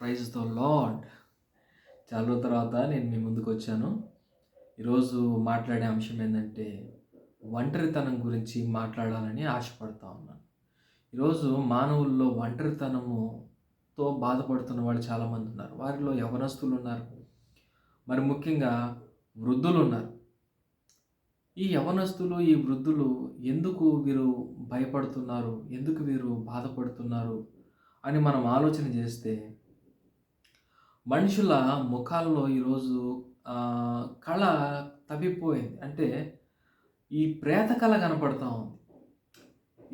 Praise the lord చాలా రోజుల తర్వాత నేను మీ ముందుకు వచ్చాను. ఈరోజు మాట్లాడే అంశం ఏంటంటే ఒంటరితనం గురించి మాట్లాడాలని ఆశపడతా ఉన్నాను. ఈరోజు మానవుల్లో ఒంటరితనముతో బాధపడుతున్న వాళ్ళు చాలామంది ఉన్నారు. వారిలో యవనస్తులు ఉన్నారు. మరి ముఖ్యంగా వృద్ధులు ఉన్నారు. ఈ యవనస్తులు ఈ వృద్ధులు ఎందుకు వీరు భయపడుతున్నారు? ఎందుకు వీరు బాధపడుతున్నారు? అని మనం ఆలోచన చేస్తే మనుషుల ముఖాల్లో ఈరోజు కళ తప్పిపోయింది అంటే ఈ ప్రేత కళ కనపడతా ఉంది.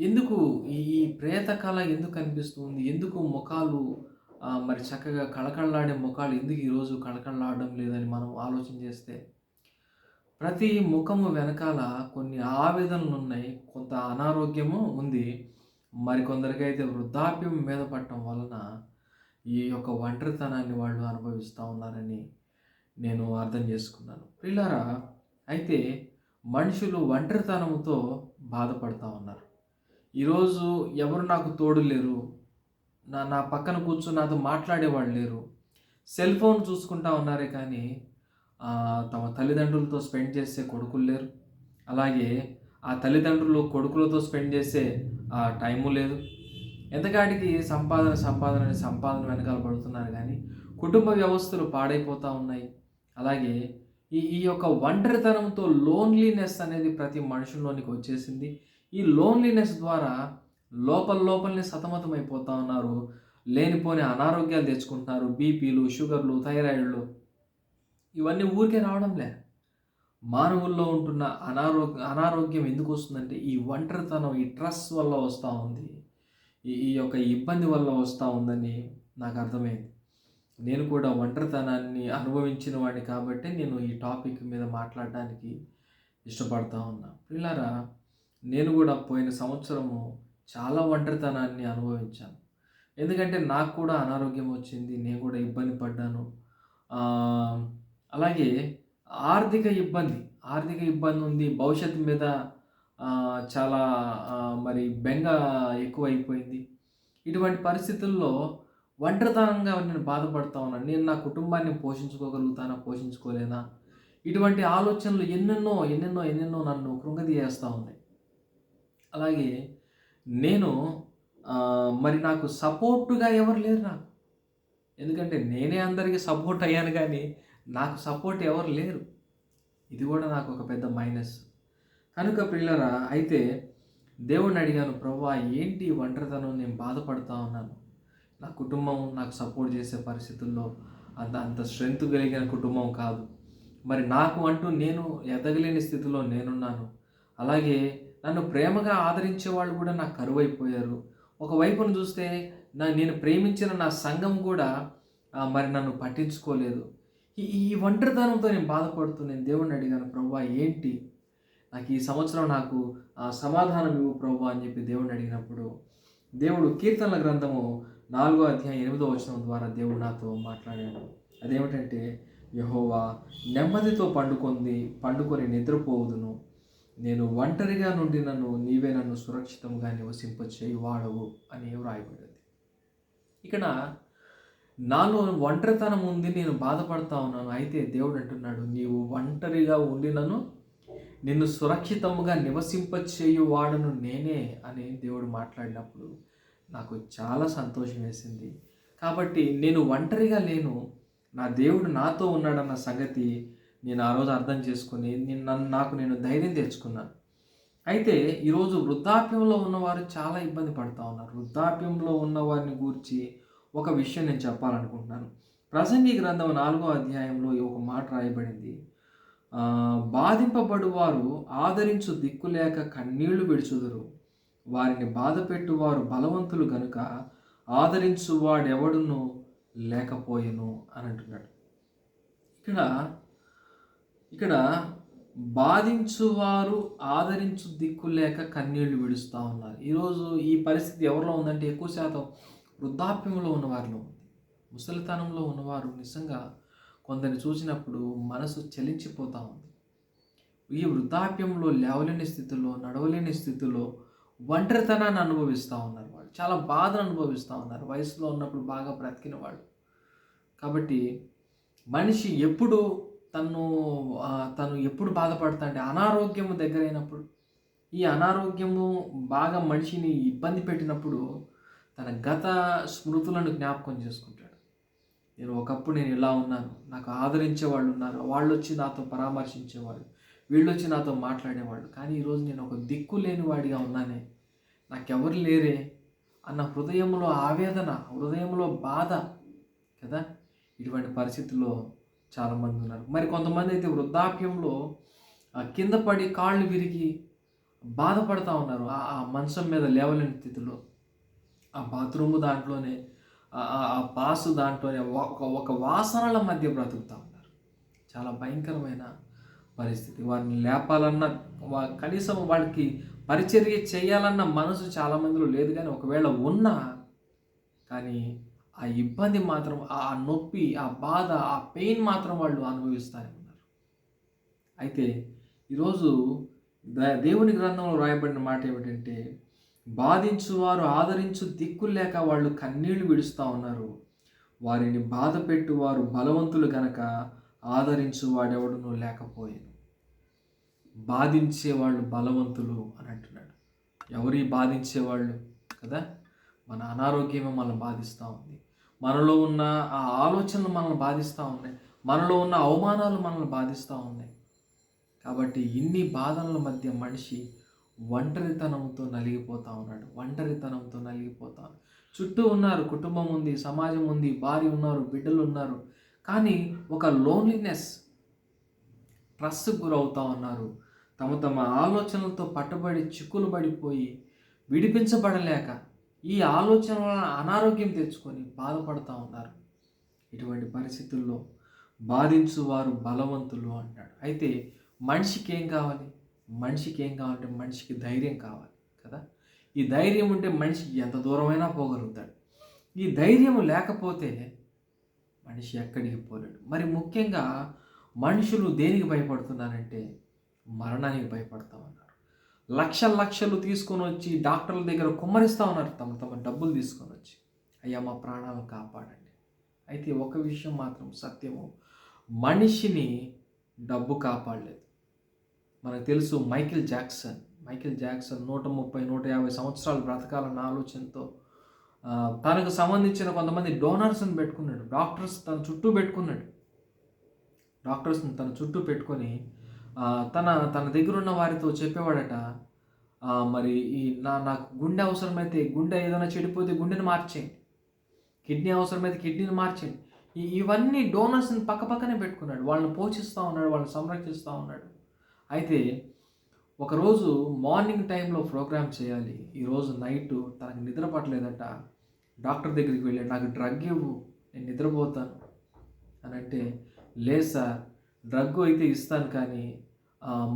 ఎందుకు ఈ ప్రేత కళ ఎందుకు కనిపిస్తుంది? ఎందుకు ముఖాలు మరి చక్కగా కళకళలాడే ముఖాలు ఎందుకు ఈరోజు కళకళలాడడం లేదని మనం ఆలోచన చేస్తే? ప్రతి ముఖము వెనకాల కొన్ని ఆవేదనలు ఉన్నాయి కొంత అనారోగ్యము ఉంది. మరికొందరికైతే వృద్ధాప్యం మీద పడటం వలన ఈ యొక్క ఒంటరితనాన్ని వాళ్ళు అనుభవిస్తూ ఉన్నారని నేను అర్థం చేసుకున్నాను. పిల్లరా అయితే మనుషులు ఒంటరితనంతో బాధపడుతూ ఉన్నారు. ఈరోజు ఎవరు నాకు తోడు లేరు నా నా పక్కన కూర్చొని నాతో మాట్లాడేవాళ్ళు లేరు. సెల్ ఫోన్ చూసుకుంటా ఉన్నారే కానీ తమ తల్లిదండ్రులతో స్పెండ్ చేసే కొడుకులు లేరు. అలాగే ఆ తల్లిదండ్రులు కొడుకులతో స్పెండ్ చేసే ఆ టైము లేదు. ఎంతకాడికి సంపాదన సంపాదన అనే సంపాదన వెనకాల పడుతున్నారు కానీ కుటుంబ వ్యవస్థలు పాడైపోతూ ఉన్నాయి. అలాగే ఈ ఈ యొక్క ఒంటరితనంతో లోన్లీనెస్ అనేది ప్రతి మనుషుల్లోనికి వచ్చేసింది. ఈ లోన్లీనెస్ ద్వారా లోపల లోపలనే సతమతం అయిపోతూ ఉన్నారు. లేనిపోని అనారోగ్యాలు తెచ్చుకుంటున్నారు. బీపీలు షుగర్లు థైరాయిడ్లు. ఇవన్నీ ఊరికే రావడంలే. మానవుల్లో ఉంటున్న అనారోగ్య అనారోగ్యం ఎందుకు వస్తుందంటే ఈ ఒంటరితనం ఈ ట్రస్ వల్ల వస్తూ ఉంది. ఈ ఈ యొక్క ఇబ్బంది వల్ల వస్తూ ఉందని నాకు అర్థమైంది. నేను కూడా ఒంటరితనాన్ని అనుభవించిన వాడిని కాబట్టి నేను ఈ టాపిక్ మీద మాట్లాడడానికి ఇష్టపడతా ఉన్నా. పిల్లరా నేను కూడా పోయిన సంవత్సరము చాలా ఒంటరితనాన్ని అనుభవించాను. ఎందుకంటే నాకు కూడా అనారోగ్యం వచ్చింది నేను కూడా ఇబ్బంది పడ్డాను. అలాగే ఆర్థిక ఇబ్బంది ఆర్థిక ఇబ్బంది ఉంది భవిష్యత్తు మీద చాలా మరి బెంగ ఎక్కువైపోయింది. ఇటువంటి పరిస్థితుల్లో ఒంటరితనంగా నేను బాధపడతా ఉన్నాను నేను నా కుటుంబాన్ని పోషించుకోగలుగుతానా పోషించుకోలేనా? ఇటువంటి ఆలోచనలు ఎన్నెన్నో ఎన్నెన్నో ఎన్నెన్నో నన్ను కృంగదీయేస్తూ ఉన్నాయి. అలాగే నేను మరి నాకు సపోర్టుగా ఎవరు లేరు నాకు. ఎందుకంటే నేనే అందరికీ సపోర్ట్ అయ్యాను కానీ నాకు సపోర్ట్ ఎవరు లేరు. ఇది కూడా నాకు ఒక పెద్ద మైనస్. కనుక పిల్లరా అయితే దేవుణ్ణి అడిగాను ప్రభా ఏంటి ఈ ఒంటరితనం? నేను బాధపడతా ఉన్నాను. నా కుటుంబం నాకు సపోర్ట్ చేసే పరిస్థితుల్లో అంత అంత స్ట్రెంగ్త్ కలిగిన కుటుంబం కాదు. మరి నాకు అంటూ నేను ఎదగలేని స్థితిలో నేనున్నాను. అలాగే నన్ను ప్రేమగా ఆదరించే వాళ్ళు కూడా నాకు కరువైపోయారు. ఒకవైపును చూస్తే నా నేను ప్రేమించిన నా సంఘం కూడా మరి నన్ను పట్టించుకోలేదు. ఈ ఈ ఒంటరితనంతో నేను బాధపడుతూ నేను దేవుణ్ణి అడిగాను ప్రభా ఏంటి నాకు ఈ సంవత్సరం నాకు ఆ, సమాధానం ఇవ్వు ప్రభు అని చెప్పి దేవుడిని అడిగినప్పుడు దేవుడు కీర్తనల గ్రంథము నాలుగో అధ్యాయం ఎనిమిదో వచనం ద్వారా దేవుడు నాతో మాట్లాడాడు. అదేమిటంటే యహోవా నెమ్మదితో పండుకొంది పండుకొని నిద్రపోవుదును. నేను ఒంటరిగా నుండి నన్ను నీవే నన్ను సురక్షితంగా నివసింపచేయి వాడవు అని వ్రాయబడింది. ఇక్కడ నాలో ఒంటరితనం ఉంది నేను బాధపడతా ఉన్నాను. అయితే దేవుడు అంటున్నాడు నీవు ఒంటరిగా ఉండి నన్ను సురక్షితముగా నివసింపచేయువాడను నేనే అని దేవుడు మాట్లాడినప్పుడు నాకు చాలా సంతోషం వేసింది. కాబట్టి నేను ఒంటరిగా లేను. నా దేవుడు నాతో ఉన్నాడన్న సంగతి నేను ఆ రోజు అర్థం చేసుకుని నేను నన్ను నాకు నేను ధైర్యం తెచ్చుకున్నాను అయితే ఈరోజు వృద్ధాప్యంలో ఉన్నవారు చాలా ఇబ్బంది పడుతూ ఉన్నారు. వృద్ధాప్యంలో ఉన్నవారిని గూర్చి ఒక విషయం నేను చెప్పాలనుకుంటున్నాను. ప్రసంగి గ్రంథం నాలుగో అధ్యాయంలో ఒక మాట రాయబడింది. బాధింపబడువారు ఆదరించు దిక్కులేక కన్నీళ్ళు విడుచుదురు. వారిని బాధపెట్టువారు బలవంతులు గనుక ఆదరించువాడెవడును లేకపోయెను అని అంటున్నాడు. ఇక్కడ ఇక్కడ బాధించువారు ఆదరించు దిక్కు లేక కన్నీళ్ళు విడుస్తూ ఉన్నారు. ఈరోజు ఈ పరిస్థితి ఎవరిలో ఉందంటే ఎక్కువ శాతం వృద్ధాప్యంలో ఉన్నవారిలో ఉంది. ముసలితనంలో ఉన్నవారు నిజంగా కొందరిని చూసినప్పుడు మనసు చలించిపోతూ ఉంది. ఈ వృద్ధాప్యంలో లేవలేని స్థితిలో నడవలేని స్థితిలో ఒంటరితనాన్ని అనుభవిస్తూ ఉన్నారు వాళ్ళు. చాలా బాధను అనుభవిస్తూ ఉన్నారు. వయసులో ఉన్నప్పుడు బాగా బ్రతికిన వాళ్ళు. కాబట్టి మనిషి ఎప్పుడు తను తను ఎప్పుడు బాధపడతా అంటే అనారోగ్యము దగ్గరైనప్పుడు ఈ అనారోగ్యము బాగా మనిషిని ఇబ్బంది పెట్టినప్పుడు తన గత స్మృతులను జ్ఞాపకం చేసుకుంటాడు. నేను ఒకప్పుడు నేను ఇలా ఉన్నాను. నాకు ఆదరించే వాళ్ళు ఉన్నారు. వాళ్ళు వచ్చి నాతో పరామర్శించేవాళ్ళు. వీళ్ళు వచ్చి నాతో మాట్లాడేవాళ్ళు. కానీ ఈరోజు నేను ఒక దిక్కు లేని వాడిగా ఉన్నానే. నాకెవరు లేరే అన్న హృదయంలో ఆవేదన హృదయంలో బాధ కదా? ఇటువంటి పరిస్థితుల్లో చాలామంది ఉన్నారు. మరి కొంతమంది అయితే వృద్ధాప్యంలో ఆ కింద పడి కాళ్ళు విరిగి బాధపడతా ఉన్నారు. ఆ ఆ మంచం మీద లేవలేని స్థితిలో. ఆ బాత్రూమ్ దాంట్లోనే ఆ- ఆ- పాసు దాంట్లోనే ఒక ఒక వాసనల మధ్య బ్రతుకుతా ఉన్నారు. చాలా భయంకరమైన పరిస్థితి. వారిని లేపాలన్న వా- కనీసం వాళ్ళకి పరిచర్య చేయాలన్న మనసు చాలా మందిలో లేదు కానీ ఒకవేళ ఉన్నా కానీ ఆ ఇబ్బంది మాత్రం ఆ నొప్పి ఆ బాధ ఆ పెయిన్ మాత్రం వాళ్ళు అనుభవిస్తూనే ఉన్నారు. అయితే ఈరోజు ద- దేవుని గ్రంథంలో రాయబడిన మాట ఏమిటంటే బాధించువారు ఆదరించు దిక్కు లేక వాళ్ళు కన్నీళ్ళు విడుస్తూ ఉన్నారు. వారిని బాధ పెట్టువారు బలవంతులు గనక ఆదరించు వాడెవడును లేకపోయాను. బాధించేవాళ్ళు బలవంతులు అని అంటున్నాడు. ఎవరి బాధించేవాళ్ళు? కదా? మన అనారోగ్యమే మనల్ని బాధిస్తూ ఉంది. మనలో ఉన్న ఆ ఆలోచనలు మనల్ని బాధిస్తూ ఉన్నాయి. మనలో ఉన్న అవమానాలు మనల్ని బాధిస్తూ ఉన్నాయి. కాబట్టి ఇన్ని బాధల మధ్య మనిషి ఒంటరితనంతో నలిగిపోతా ఉన్నాడు. ఒంటరితనంతో నలిగిపోతా చుట్టూ ఉన్నారు కుటుంబం ఉంది సమాజం ఉంది భార్య ఉన్నారు బిడ్డలు ఉన్నారు. కానీ ఒక లోన్లీనెస్ స్ట్రెస్కు గురవుతా ఉన్నారు. తమ తమ ఆలోచనలతో పట్టుబడి చిక్కులు పడిపోయి విడిపించబడలేక ఈ ఆలోచన వలన అనారోగ్యం తెచ్చుకొని బాధపడుతూ ఉన్నారు. ఇటువంటి పరిస్థితుల్లో బాధించు వారు బలవంతులు అంటాడు. అయితే మనిషికి ఏం కావాలి? మనిషికి ఏం కావాలంటే మనిషికి ధైర్యం కావాలి కదా? ఈ ధైర్యం ఉంటే మనిషి ఎంత దూరమైనా పోగలుగుతాడు. ఈ ధైర్యం లేకపోతే మనిషి ఎక్కడికి పోలేడు. మరి ముఖ్యంగా మనుషులు దేనికి భయపడుతున్నారంటే మరణానికి భయపడతా ఉన్నారు. లక్షలు తీసుకొని వచ్చి డాక్టర్ల దగ్గర కుమ్మరిస్తూ ఉన్నారు తమ తమ డబ్బులు తీసుకొని వచ్చి. అయ్యా మా ప్రాణాలను కాపాడండి. అయితే ఒక విషయం మాత్రం సత్యము. మనిషిని డబ్బు కాపాడలేదు. మనకు తెలుసు మైకిల్ జాక్సన్. మైకిల్ జాక్సన్ నూట ముప్పై నూట యాభై సంవత్సరాలు బ్రతకాలన్న ఆలోచనతో తనకు సంబంధించిన కొంతమంది డోనర్స్ని పెట్టుకున్నాడు. డాక్టర్స్ తన చుట్టూ పెట్టుకున్నాడు. డాక్టర్స్ని తన చుట్టూ పెట్టుకొని తన తన దగ్గర ఉన్న వారితో చెప్పేవాడట మరి ఈ నా నాకు గుండె అవసరమైతే గుండె ఏదైనా చెడిపోతే గుండెని మార్చేయండి. కిడ్నీ అవసరమైతే కిడ్నీని మార్చేయండి. ఇవన్నీ డోనర్స్ని పక్క పక్కనే పెట్టుకున్నాడు. వాళ్ళని పోషిస్తూ ఉన్నాడు వాళ్ళని సంరక్షిస్తూ ఉన్నాడు. అయితే ఒకరోజు మార్నింగ్ టైంలో ప్రోగ్రామ్ చేయాలి. ఈరోజు నైట్ తనకు నిద్ర పట్టలేదట. డాక్టర్ దగ్గరికి వెళ్ళి నాకు డ్రగ్ ఇవ్వు నేను నిద్రపోతాను అని అంటే లేదు సార్ డ్రగ్ అయితే ఇస్తాను కానీ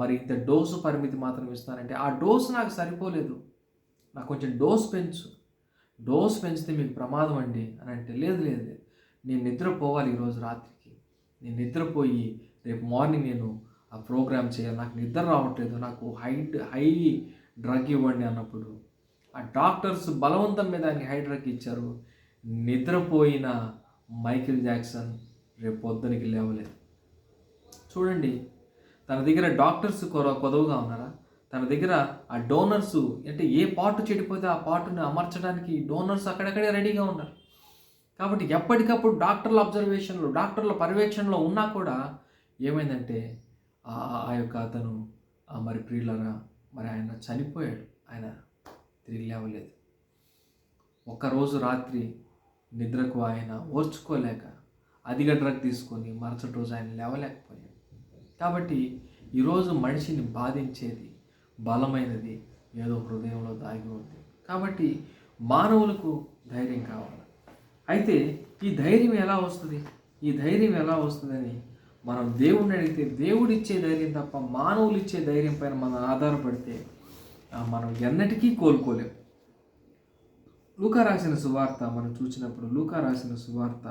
మరి ఇంత డోసు పరిమితి మాత్రం ఇస్తానంటే ఆ డోసు నాకు సరిపోలేదు. నాకు కొంచెం డోస్ పెంచు. డోస్ పెంచితే మీకు ప్రమాదం అండి అని అంటే లేదు లేదు లేదు నేను నిద్రపోవాలి ఈరోజు రాత్రికి. నేను నిద్రపోయి రేపు మార్నింగ్ నేను ఆ ప్రోగ్రామ్ చేయాలి. నాకు నిద్ర రావట్లేదు. నాకు హై హై డ్రగ్ ఇవ్వండి అన్నప్పుడు ఆ డాక్టర్స్ బలవంతం మీద ఆయనకి హై డ్రగ్ ఇచ్చారు. నిద్రపోయిన మైకిల్ జాక్సన్ రేపు పొద్దునకి లేవలేదు. చూడండి తన దగ్గర డాక్టర్స్ కొర కొదవుగా ఉన్నారా? తన దగ్గర ఆ డోనర్స్ అంటే ఏ పార్ట్ చెడిపోతే ఆ పార్ట్ని అమర్చడానికి డోనర్స్ అక్కడక్కడే రెడీగా ఉన్నారు. కాబట్టి ఎప్పటికప్పుడు డాక్టర్ల అబ్జర్వేషన్లో డాక్టర్ల పర్యవేక్షణలో ఉన్నా కూడా ఏమైందంటే ఆ ఆ యొక్క అతను ఆ మరి ప్రియులరా మరి ఆయన చనిపోయాడు. ఆయన తిరిగి లేవలేదు. ఒక్కరోజు రాత్రి నిద్రకు ఆయన ఓర్చుకోలేక అధిక డ్రగ్ తీసుకొని మరుసటి రోజు ఆయన లేవలేకపోయాడు. కాబట్టి ఈరోజు మనిషిని బాధించేది బలమైనది ఏదో హృదయంలో దాగి ఉంది. కాబట్టి మానవులకు ధైర్యం కావాలి. అయితే ఈ ధైర్యం ఎలా వస్తుంది? ఈ ధైర్యం ఎలా వస్తుందని మనం దేవుడిని అడిగితే దేవుడిచ్చే ధైర్యం తప్ప మానవులు ఇచ్చే ధైర్యం పైన మనం ఆధారపడితే మనం ఎన్నటికీ కోలుకోలేం. లూకా రాసిన సువార్త మనం చూసినప్పుడు లూకా రాసిన సువార్త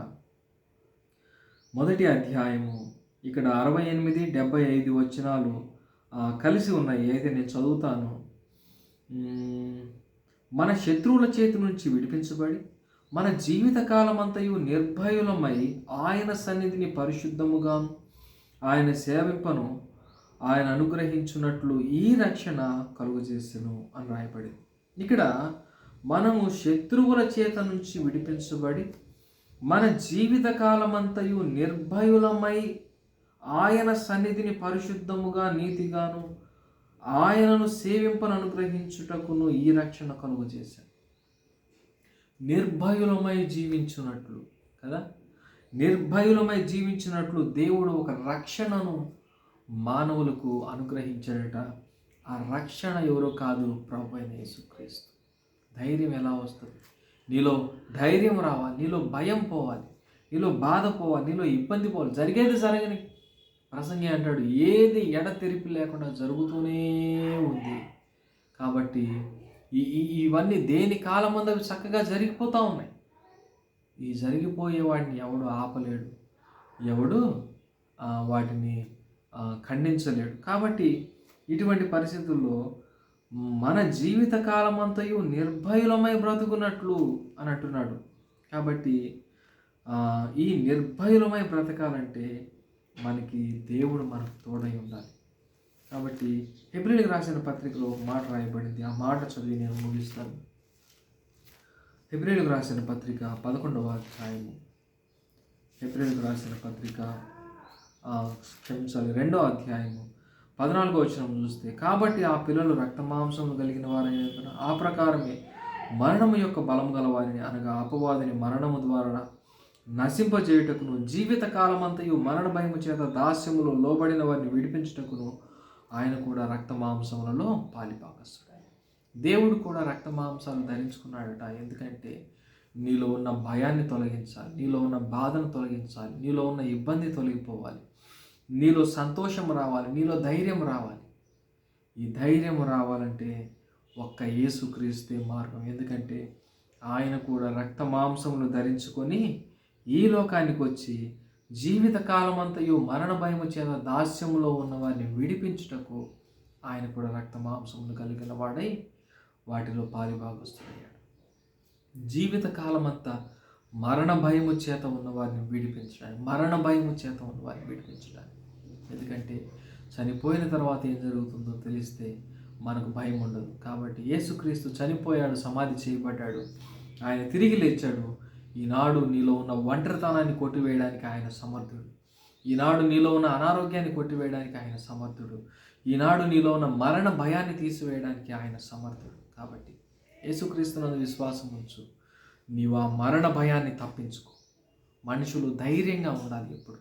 మొదటి అధ్యాయము ఇక్కడ అరవై ఎనిమిది డెబ్బై ఐదు వచనాలు కలిసి ఉన్నాయి. అయితే నేను చదువుతాను మన శత్రువుల చేతి నుంచి విడిపించబడి మన జీవితకాలం అంతయు నిర్భయులమై ఆయన సన్నిధిని పరిశుద్ధముగా ఆయన సేవింపను ఆయన అనుగ్రహించున్నట్లు ఈ రక్షణ కలుగజేసెను అని రాయబడింది. ఇక్కడ మనము శత్రువుల చేత నుంచి విడిపించబడి మన జీవితకాలమంతయు నిర్భయులమై ఆయన సన్నిధిని పరిశుద్ధముగా నీతిగాను ఆయనను సేవింపను అనుగ్రహించుటకును ఈ రక్షణ కలుగజేశాను నిర్భయులమై జీవించున్నట్లు కదా? నిర్భయులమై జీవించినట్లు దేవుడు ఒక రక్షణను మానవులకు అనుగ్రహించాడట. ఆ రక్షణ ఎవరో కాదు ప్రభు అయిన యేసుక్రీస్తు. ధైర్యం ఎలా వస్తుంది? నీలో ధైర్యం రావాలి నీలో భయం పోవాలి నీలో బాధ పోవాలి నీలో ఇబ్బంది పోవాలి. జరిగేది జరగని ప్రసంగి అంటాడు ఏది ఎడతెరిపి లేకుండా జరుగుతూనే ఉంది. కాబట్టి ఇవన్నీ దేని కాలం ముందు అవి చక్కగా జరిగిపోతూ ఉన్నాయి? ఈ జరిగిపోయే వాటిని ఎవడు ఆపలేడు. ఎవడు వాటిని ఖండించలేడు. కాబట్టి ఇటువంటి పరిస్థితుల్లో మన జీవిత కాలమంతయు నిర్భయులమై బ్రతుకున్నట్లు అని అంటున్నాడు కాబట్టి ఈ నిర్భయులమై బ్రతకాలంటే మనకి దేవుడు మనకు తోడై ఉండాలి. కాబట్టి ఫిబ్రిల్కి రాసిన పత్రికలో మాట రాయబడింది. ఆ మాట చదివి నేను ముగిస్తాను. ఫిబ్రిల్కి రాసిన పత్రిక పదకొండవ అధ్యాయము. ఫిబ్రిల్కి రాసిన పత్రిక క్షమించాలి రెండో అధ్యాయము. పద్నాలుగో వచ్చిన చూస్తే కాబట్టి ఆ పిల్లలు రక్త మాంసము కలిగిన వారైన ఆ ప్రకారమే మరణము యొక్క బలం గలవారిని అనగా అపవాదిని మరణము ద్వారా నశింపజేయుటకును జీవిత కాలమంతయు మరణ భయము చేత దాస్యములో లోబడిన వారిని విడిపించుటకును ఆయన కూడా రక్త మాంసములలో పాలిపాకస్తుడు దేవుడు కూడా రక్త మాంసాలు ధరించుకున్నాడట. ఎందుకంటే నీలో ఉన్న భయాన్ని తొలగించాలి నీలో ఉన్న బాధను తొలగించాలి నీలో ఉన్న ఇబ్బంది తొలగిపోవాలి నీలో సంతోషం రావాలి నీలో ధైర్యం రావాలి. ఈ ధైర్యం రావాలంటే ఒక్క యేసుక్రీస్తే మార్గం. ఎందుకంటే ఆయన కూడా రక్త మాంసములు ధరించుకొని ఈ లోకానికి వచ్చి జీవిత కాలమంతయు మరణ భయము చేత దాస్యములో ఉన్న వారిని విడిపించుటకు ఆయన కూడా రక్త మాంసములు కలిగిన వాడై వాటిలో పాలిభాగస్తున్నాడు జీవిత కాలమంతా మరణ భయము చేత ఉన్న వారిని విడిపించడానికి మరణ భయము చేత ఉన్నవారిని విడిపించడానికి. ఎందుకంటే చనిపోయిన తర్వాత ఏం జరుగుతుందో తెలిస్తే మనకు భయం ఉండదు కాబట్టి యేసుక్రీస్తు చనిపోయాడు సమాధి చేయబడ్డాడు. ఆయన తిరిగి లేచాడు. ఈనాడు నీలో ఉన్న ఒంటరితనాన్ని కొట్టివేయడానికి ఆయన సమర్థుడు. ఈనాడు నీలో ఉన్న అనారోగ్యాన్ని కొట్టివేయడానికి ఆయన సమర్థుడు. ఈనాడు నీలో ఉన్న మరణ భయాన్ని తీసివేయడానికి ఆయన సమర్థుడు. కాబట్టి యేసుక్రీస్తునందు విశ్వాసం ఉంచు. నీవు ఆ మరణ భయాన్ని తప్పించుకో. మనుషులు ధైర్యంగా ఉండాలి ఎప్పుడు.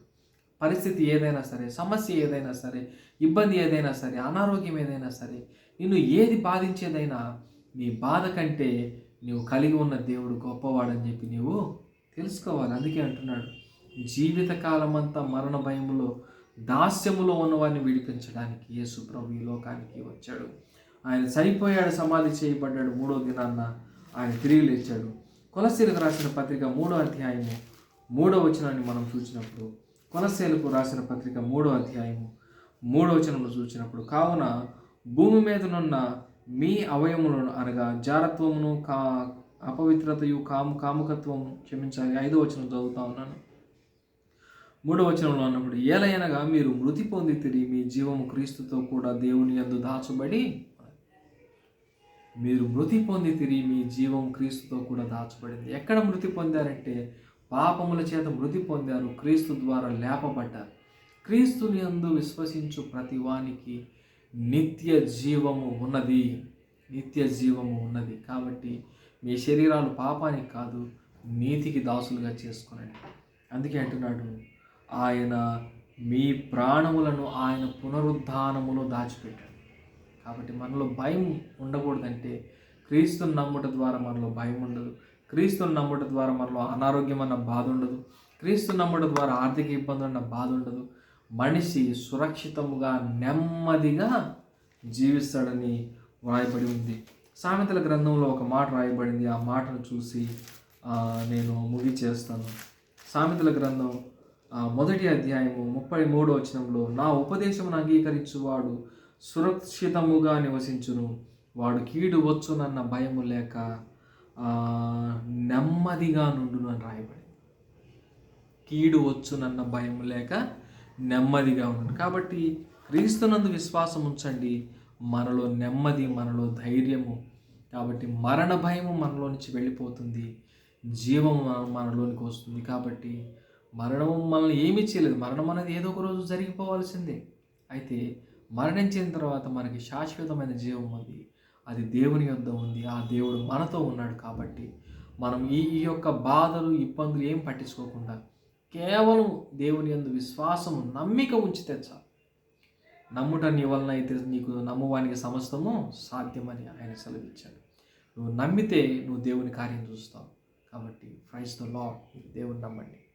పరిస్థితి ఏదైనా సరే సమస్య ఏదైనా సరే ఇబ్బంది ఏదైనా సరే అనారోగ్యం ఏదైనా సరే నిన్ను ఏది బాధించేదైనా నీ బాధ కంటే నీవు కలిగి ఉన్న దేవుడు గొప్పవాడని చెప్పి నీవు తెలుసుకోవాలి. అందుకే అంటున్నాడు జీవితకాలం అంతా మరణ భయములో దాస్యములో ఉన్నవాడిని విడిపించడానికి యేసు ప్రభు ఈ లోకానికి వచ్చాడు. ఆయన చనిపోయాడు సమాధి చేయబడ్డాడు మూడో దినాన్న ఆయన తిరిగి లేచాడు. కొలసీలకు రాసిన పత్రిక మూడో అధ్యాయము మూడో వచనాన్ని మనం చూసినప్పుడు కొలసేలకు రాసిన పత్రిక మూడో అధ్యాయము మూడో వచనంలో చూసినప్పుడు కావున భూమి మీదనున్న మీ అవయములను అనగా జారత్వమును కా అపవిత్రతయు కాము కాముకత్వము క్షమించాలి. ఐదో వచనం చదువుతా ఉన్నాను. మూడో వచనంలో అన్నప్పుడు ఏలయనగా మీరు మృతి పొంది తిరిగి మీ జీవము క్రీస్తుతో కూడా దేవుని యందు దాచబడి మీరు మృతి పొంది తిరిగి మీ జీవం క్రీస్తుతో కూడా దాచబడింది. ఎక్కడ మృతి పొందారంటే పాపముల చేత మృతి పొందారు క్రీస్తు ద్వారా లేపబడ్డారు. క్రీస్తుని అందు విశ్వసించు ప్రతి వానికి నిత్య జీవము ఉన్నది. నిత్య జీవము ఉన్నది. కాబట్టి మీ శరీరాలు పాపానికి కాదు నీతికి దాసులుగా చేసుకునండి. అందుకే అంటున్నాడు ఆయన మీ ప్రాణములను ఆయన పునరుద్ధానములో దాచిపెట్టాడు. కాబట్టి మనలో భయం ఉండకూడదంటే క్రీస్తుని నమ్ముట ద్వారా మనలో భయం ఉండదు. క్రీస్తుని నమ్ముట ద్వారా మనలో అనారోగ్యం అన్న బాధ ఉండదు. క్రీస్తు నమ్ముట ద్వారా ఆర్థిక ఇబ్బందులు అన్న బాధ ఉండదు. మనిషి సురక్షితముగా నెమ్మదిగా జీవిస్తాడని వ్రాయబడి ఉంది. సామెతల గ్రంథంలో ఒక మాట రాయబడింది. ఆ మాటను చూసి నేను ముగి చేస్తాను. సామెతల గ్రంథం మొదటి అధ్యాయము ముప్పై మూడో వచనంలో నా ఉపదేశమును అంగీకరించువాడు సురక్షితముగా నివసించును. వాడు కీడు వచ్చునన్న భయము లేక నెమ్మదిగా నుండును అని రాయబడింది. కీడు వచ్చునన్న భయం లేక నెమ్మదిగా ఉండు కాబట్టి క్రీస్తునందు విశ్వాసం ఉంచండి. మనలో నెమ్మది మనలో ధైర్యము. కాబట్టి మరణ భయము మనలో నుంచి వెళ్ళిపోతుంది. జీవం మనలోనికి వస్తుంది. కాబట్టి మరణం మనల్ని ఏమీ చేయలేదు. మరణం అనేది ఏదో ఒక రోజు జరిగిపోవాల్సిందే. అయితే మరణించిన తర్వాత మనకి శాశ్వతమైన జీవం ఉంది. అది దేవుని యొద్ద ఉంది. ఆ దేవుడు మనతో ఉన్నాడు కాబట్టి మనం ఈ ఈ యొక్క బాధలు ఇబ్బందులు ఏం పట్టించుకోకుండా కేవలం దేవుని యందు విశ్వాసము నమ్మిక ఉంచితే చాలు. నమ్ముట నీ వలన అయితే నీకు నమ్మువానికి సమస్తము సాధ్యమని ఆయన సెలవిచ్చాడు. నువ్వు నమ్మితే నువ్వు దేవుని కార్యం చూస్తావు. కాబట్టి ప్రైజ్ ద లాడ్ దేవుని నమ్మండి.